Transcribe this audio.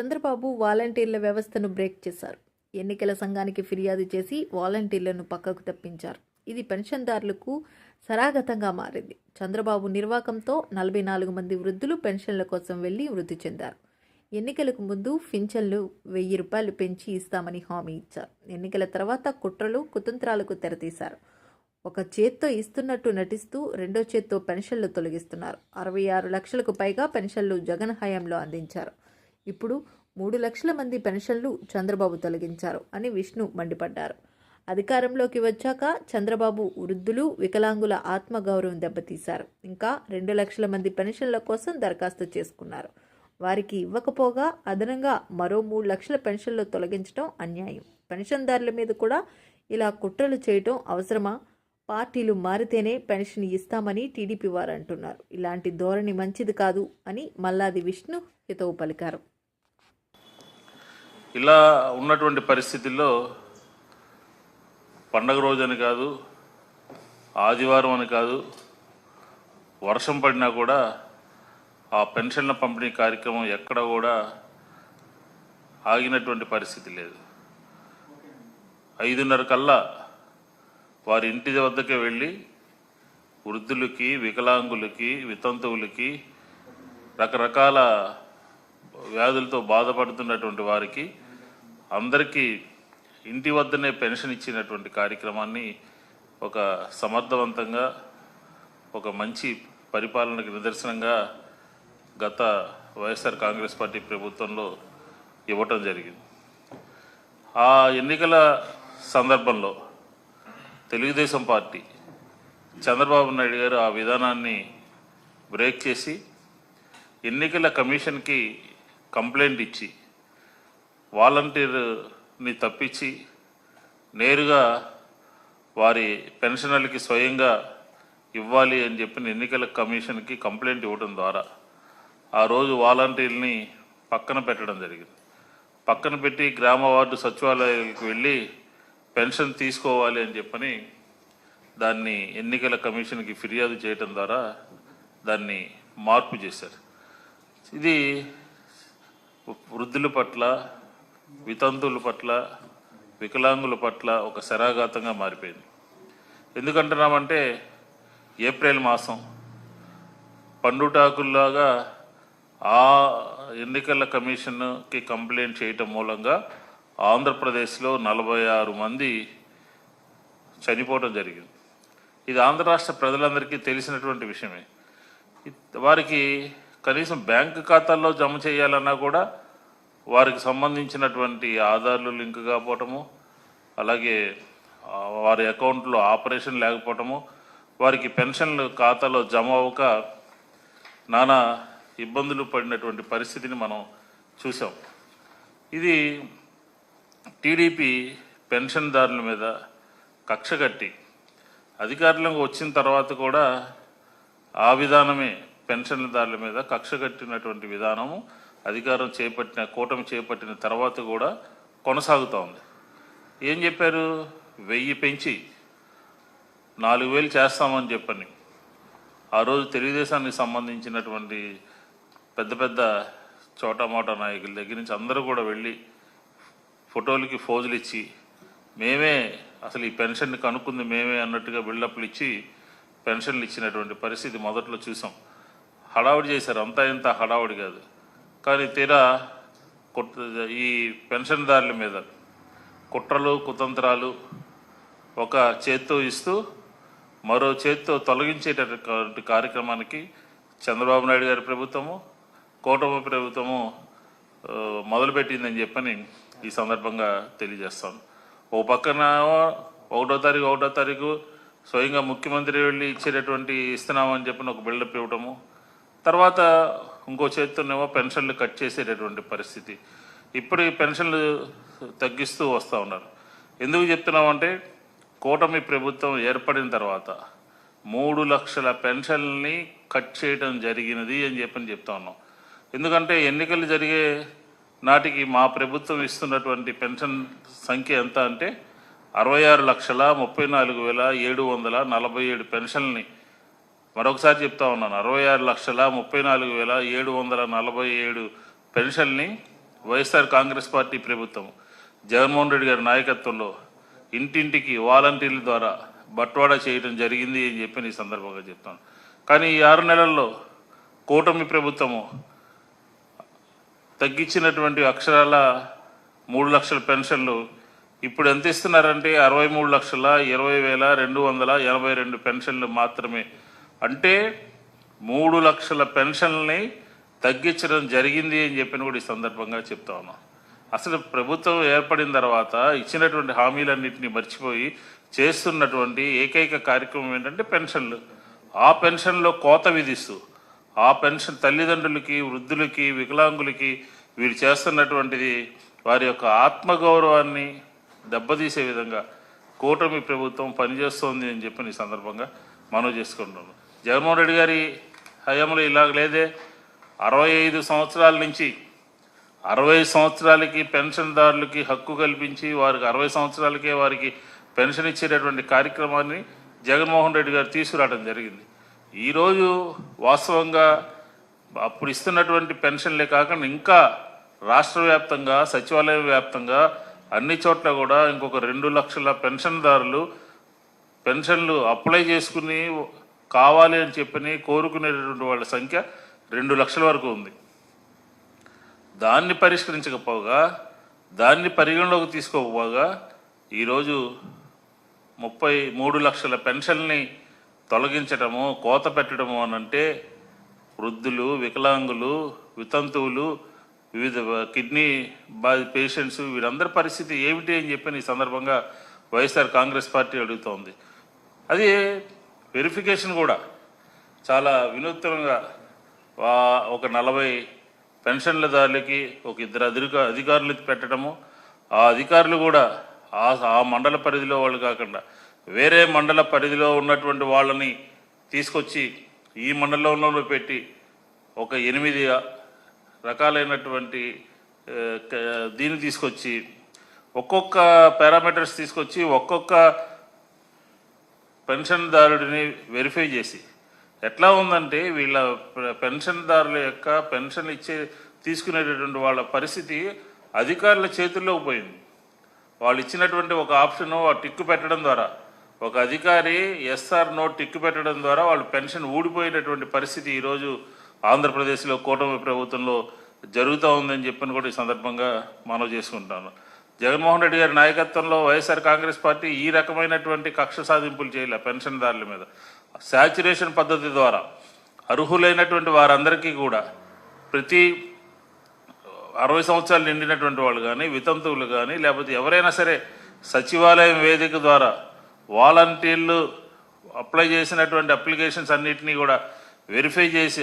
చంద్రబాబు వాలంటీర్ల వ్యవస్థను బ్రేక్ చేశారు. ఎన్నికల సంఘానికి ఫిర్యాదు చేసి వాలంటీర్లను పక్కకు తప్పించారు. ఇది పెన్షన్దారులకు సరాగతంగా మారింది. చంద్రబాబు నిర్వాకంతో నలభై నాలుగు మంది వృద్ధులు పెన్షన్ల కోసం వెళ్ళి మృతి చెందారు. ఎన్నికలకు ముందు పింఛన్లు వెయ్యి రూపాయలు పెంచి ఇస్తామని హామీ ఇచ్చారు. ఎన్నికల తర్వాత కుట్రలు కుతంత్రాలకు తెరతీశారు. ఒక చేత్తో ఇస్తున్నట్టు నటిస్తూ రెండో చేత్తో పెన్షన్లు తొలగిస్తున్నారు. అరవై ఆరు లక్షలకు పైగా పెన్షన్లు జగన్ హయాంలో అందించారు. ఇప్పుడు మూడు లక్షల మంది పెన్షన్లు చంద్రబాబు తొలగించారు అని విష్ణు మండిపడ్డారు. అధికారంలోకి వచ్చాక చంద్రబాబు వృద్ధులు వికలాంగుల ఆత్మగౌరవం దెబ్బతీశారు. ఇంకా రెండు లక్షల మంది పెన్షన్ల కోసం దరఖాస్తు చేసుకున్నారు. వారికి ఇవ్వకపోగా అదనంగా మరో మూడు లక్షల పెన్షన్లు తొలగించడం అన్యాయం. పెన్షన్దారుల మీద కూడా ఇలా కుట్రలు చేయటం అవసరమా? పార్టీలు మారితేనే పెన్షన్ ఇస్తామని టీడీపీ వారు అంటున్నారు. ఇలాంటి ధోరణి మంచిది కాదు అని మల్లాది విష్ణు హితవు పలికారు. ఇలా ఉన్నటువంటి పరిస్థితుల్లో పండగ రోజు అని కాదు ఆదివారం అని కాదు వర్షం పడినా కూడా ఆ పెన్షన్ల పంపిణీ కార్యక్రమం ఎక్కడ కూడా ఆగినటువంటి పరిస్థితి లేదు. ఐదున్నర కల్లా వారి ఇంటి వద్దకే వెళ్ళి వృద్ధులకి వికలాంగులకి వితంతువులకి రకరకాల వ్యాధులతో బాధపడుతున్నటువంటి వారికి అందరికీ ఇంటి వద్దనే పెన్షన్ ఇచ్చినటువంటి కార్యక్రమాన్ని ఒక సమర్థవంతంగా ఒక మంచి పరిపాలనకు నిదర్శనంగా గత వైఎస్ఆర్ కాంగ్రెస్ పార్టీ ప్రభుత్వంలో ఇవ్వటం జరిగింది. ఆ ఎన్నికల సందర్భంలో తెలుగుదేశం పార్టీ చంద్రబాబు నాయుడు గారు ఆ విధానాన్ని బ్రేక్ చేసి ఎన్నికల కమిషన్కి కంప్లైంట్ ఇచ్చి వాలంటీర్ని తప్పించి నేరుగా వారి పెన్షనర్లకి స్వయంగా ఇవ్వాలి అని చెప్పిన ఎన్నికల కమిషన్కి కంప్లైంట్ ఇవ్వడం ద్వారా ఆ రోజు వాలంటీర్ని పక్కన పెట్టడం జరిగింది. పక్కన పెట్టి గ్రామ వార్డు సచివాలయాలకు వెళ్ళి పెన్షన్ తీసుకోవాలి అని చెప్పని దాన్ని ఎన్నికల కమిషన్కి ఫిర్యాదు చేయటం ద్వారా దాన్ని మార్పు చేశారు. ఇది వృద్ధుల పట్ల వితంతువుల పట్ల వికలాంగుల పట్ల ఒక శరాఘాతంగా మారిపోయింది. ఎందుకంటున్నామంటే ఏప్రిల్ మాసం పండుటాకుల్లాగా ఆ ఎన్నికల కమిషన్కి కంప్లైంట్ చేయటం మూలంగా ఆంధ్రప్రదేశ్లో నలభై ఆరు మంది చనిపోవడం జరిగింది. ఇది ఆంధ్ర రాష్ట్ర ప్రజలందరికీ తెలిసినటువంటి విషయమే. వారికి కనీసం బ్యాంకు ఖాతాల్లో జమ చేయాలన్నా కూడా వారికి సంబంధించినటువంటి ఆధార్లు లింక్ కాకపోవటము అలాగే వారి అకౌంట్లో ఆపరేషన్ లేకపోవటము వారికి పెన్షన్లు ఖాతాలో జమ అవ్వక నానా ఇబ్బందులు పడినటువంటి పరిస్థితిని మనం చూసాం ఇది టీడీపీ పెన్షన్దారుల మీద కక్ష కట్టి అధికారంలోకి వచ్చిన తర్వాత కూడా ఆ విధానమే పెన్షన్దారుల మీద కక్ష కట్టినటువంటి విధానము. అధికారం చేపట్టిన కూటమి చేపట్టిన తర్వాత కూడా కొనసాగుతూ ఉంది. ఏం చెప్పారు? వెయ్యి పెంచి నాలుగు వేలు చేస్తామని చెప్పని. ఆ రోజు తెలుగుదేశానికి సంబంధించినటువంటి పెద్ద పెద్ద చోటా నాయకుల దగ్గర నుంచి అందరూ కూడా వెళ్ళి ఫోటోలకి ఫోజులు ఇచ్చి మేమే అసలు ఈ పెన్షన్ని కనుక్కుంది మేమే అన్నట్టుగా బిల్డప్లు ఇచ్చి పెన్షన్లు ఇచ్చినటువంటి పరిస్థితి మొదట్లో చూసాం. హడావుడి చేశారు. అంతా ఇంత హడావుడి కాదు. కానీ తీరా ఈ పెన్షన్దారుల మీద కుట్రలు కుతంత్రాలు ఒక చేత్తో ఇస్తూ మరో చేత్తో తొలగించేటటువంటి కార్యక్రమానికి చంద్రబాబు నాయుడు గారి ప్రభుత్వము కూటమి ప్రభుత్వము మొదలుపెట్టిందని చెప్పని ఈ సందర్భంగా తెలియజేస్తాను ఓ పక్కన ఒకటో తారీఖు ఒకటో తారీఖు స్వయంగా ముఖ్యమంత్రి వెళ్ళి ఇచ్చేటటువంటి ఇస్తున్నామని చెప్పిన ఒక బిల్డప్ ఇవ్వటము తర్వాత ఇంకో చేతితోనేమో పెన్షన్లు కట్ చేసేటటువంటి పరిస్థితి. ఇప్పుడు ఈ పెన్షన్లు తగ్గిస్తూ వస్తూ ఉన్నారు. ఎందుకు చెప్తున్నామంటే కూటమి ప్రభుత్వం ఏర్పడిన తర్వాత మూడు లక్షల పెన్షన్ని కట్ చేయడం జరిగినది అని చెప్పని చెప్తా ఉన్నాం. ఎందుకంటే ఎన్నికలు జరిగే నాటికి మా ప్రభుత్వం ఇస్తున్నటువంటి పెన్షన్ సంఖ్య ఎంత అంటే అరవై ఆరు లక్షల ముప్పై నాలుగు వేల ఏడు వందల నలభై ఏడు పెన్షన్ని మరొకసారి చెప్తా ఉన్నాను. అరవై ఆరు లక్షల ముప్పై నాలుగు వేల ఏడు వందల నలభై ఏడు పెన్షన్ని వైఎస్ఆర్ కాంగ్రెస్ పార్టీ ప్రభుత్వం జగన్మోహన్ రెడ్డి గారి నాయకత్వంలో ఇంటింటికి వాలంటీర్ల ద్వారా బట్వాడా చేయడం జరిగింది అని చెప్పి ఈ సందర్భంగా చెప్తాను. కానీ ఈ ఆరు నెలల్లో కూటమి ప్రభుత్వము తగ్గించినటువంటి అక్షరాల మూడు లక్షల పెన్షన్లు ఇప్పుడు ఎంత ఇస్తున్నారంటే అరవై మూడు లక్షల ఇరవై వేల రెండు వందల ఎనభై రెండు పెన్షన్లు మాత్రమే అంటే మూడు లక్షల పెన్షన్లని తగ్గించడం జరిగింది అని చెప్పిన కూడా ఈ సందర్భంగా చెప్తా ఉన్నాం. అసలు ప్రభుత్వం ఏర్పడిన తర్వాత ఇచ్చినటువంటి హామీలన్నింటినీ మర్చిపోయి చేస్తున్నటువంటి ఏకైక కార్యక్రమం ఏంటంటే పెన్షన్లు. ఆ పెన్షన్లో కోత విధిస్తూ ఆ పెన్షన్ తల్లిదండ్రులకి వృద్ధులకి వికలాంగులకి వీరు చేస్తున్నటువంటిది వారి యొక్క ఆత్మగౌరవాన్ని దెబ్బతీసే విధంగా కూటమి ప్రభుత్వం పనిచేస్తోంది అని చెప్పిన ఈ సందర్భంగా మనవి చేసుకుంటున్నాను. జగన్మోహన్ రెడ్డి గారి హయాంలో ఇలాగ లేదే. అరవై ఐదు సంవత్సరాల నుంచి అరవై సంవత్సరాలకి పెన్షన్దారులకి హక్కు కల్పించి వారికి అరవై సంవత్సరాలకే వారికి పెన్షన్ ఇచ్చేటటువంటి కార్యక్రమాన్ని జగన్మోహన్ రెడ్డి గారు తీసుకురావడం జరిగింది. ఈరోజు వాస్తవంగా అప్పుడు ఇస్తున్నటువంటి పెన్షన్లే కాకుండా ఇంకా రాష్ట్ర వ్యాప్తంగా సచివాలయ వ్యాప్తంగా అన్ని చోట్ల కూడా ఇంకొక రెండు లక్షల పెన్షన్దారులు పెన్షన్లు అప్లై చేసుకుని కావాలి అని చెప్పని కోరుకునేటటువంటి వాళ్ళ సంఖ్య రెండు లక్షల వరకు ఉంది. దాన్ని పరిష్కరించకపోగా దాన్ని పరిగణలోకి తీసుకోకపోగా ఈరోజు ముప్పై మూడు లక్షల పెన్షన్ని తొలగించటము కోత పెట్టడము అనంటే వృద్ధులు వికలాంగులు వితంతువులు వివిధ కిడ్నీ బా పేషెంట్స్ వీరందరి పరిస్థితి ఏమిటి అని చెప్పి ఈ సందర్భంగా వైఎస్ఆర్ కాంగ్రెస్ పార్టీ అడుగుతోంది. అది వెరిఫికేషన్ కూడా చాలా వినూత్నంగా ఒక నలభై పెన్షన్లదారులకి ఒక ఇద్దరు అధిక అధికారులు పెట్టడము. ఆ అధికారులు కూడా ఆ మండల పరిధిలో వాళ్ళు కాకుండా వేరే మండల పరిధిలో ఉన్నటువంటి వాళ్ళని తీసుకొచ్చి ఈ మండలంలో పెట్టి ఒక ఎనిమిది రకాలైనటువంటి దీన్ని తీసుకొచ్చి ఒక్కొక్క పారామీటర్స్ తీసుకొచ్చి ఒక్కొక్క పెన్షన్దారుడిని వెరిఫై చేసి. ఎట్లా ఉందంటే వీళ్ళ పెన్షన్దారుల యొక్క పెన్షన్ ఇచ్చే తీసుకునేటటువంటి వాళ్ళ పరిస్థితి అధికారుల చేతుల్లో పోయింది. వాళ్ళు ఇచ్చినటువంటి ఒక ఆప్షను టిక్కు పెట్టడం ద్వారా. ఒక అధికారి ఎస్ఆర్ నో టిక్కు పెట్టడం ద్వారా వాళ్ళు పెన్షన్ ఊడిపోయినటువంటి పరిస్థితి ఈరోజు ఆంధ్రప్రదేశ్లో కూటమి ప్రభుత్వంలో జరుగుతూ ఉందని చెప్పని కూడా ఈ సందర్భంగా మనవి చేసుకుంటాను. జగన్మోహన్ రెడ్డి గారి నాయకత్వంలో వైఎస్ఆర్ కాంగ్రెస్ పార్టీ ఈ రకమైనటువంటి కక్ష సాధింపులు చేయలే పెన్షన్దారుల మీద. శాచురేషన్ పద్ధతి ద్వారా అర్హులైనటువంటి వారందరికీ కూడా ప్రతి అరవై సంవత్సరాలు నిండినటువంటి వాళ్ళు కానీ వితంతువులు కానీ లేకపోతే ఎవరైనా సరే సచివాలయం వేదిక ద్వారా వాలంటీర్లు అప్లై చేసినటువంటి అప్లికేషన్స్ అన్నిటినీ కూడా వెరిఫై చేసి